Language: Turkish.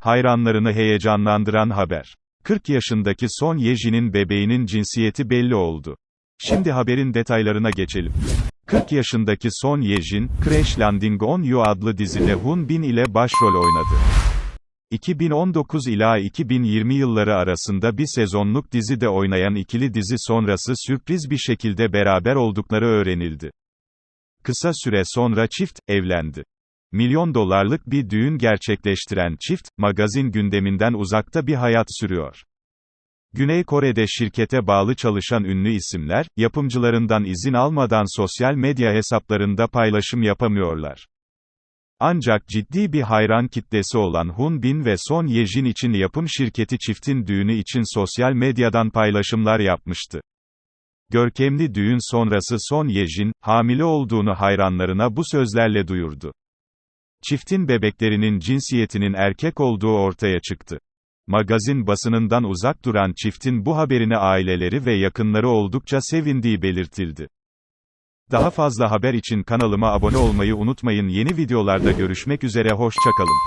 hayranlarını heyecanlandıran haber. 40 yaşındaki Son Ye-jin'in bebeğinin cinsiyeti belli oldu. Şimdi haberin detaylarına geçelim. 40 yaşındaki Son Ye-jin, Crash Landing on You adlı dizide Hun Bin ile başrol oynadı. 2019 ila 2020 yılları arasında bir sezonluk dizide oynayan ikili dizi sonrası sürpriz bir şekilde beraber oldukları öğrenildi. Kısa süre sonra çift, evlendi. Milyon dolarlık bir düğün gerçekleştiren çift, magazin gündeminden uzakta bir hayat sürüyor. Güney Kore'de şirkete bağlı çalışan ünlü isimler, yapımcılarından izin almadan sosyal medya hesaplarında paylaşım yapamıyorlar. Ancak ciddi bir hayran kitlesi olan Hun Bin ve Son Ye-jin için yapım şirketi çiftin düğünü için sosyal medyadan paylaşımlar yapmıştı. Görkemli düğün sonrası Son Ye-jin, hamile olduğunu hayranlarına bu sözlerle duyurdu. Çiftin bebeklerinin cinsiyetinin erkek olduğu ortaya çıktı. Magazin basınından uzak duran çiftin bu haberine aileleri ve yakınları oldukça sevindiği belirtildi. Daha fazla haber için kanalıma abone olmayı unutmayın. Yeni videolarda görüşmek üzere hoşçakalın.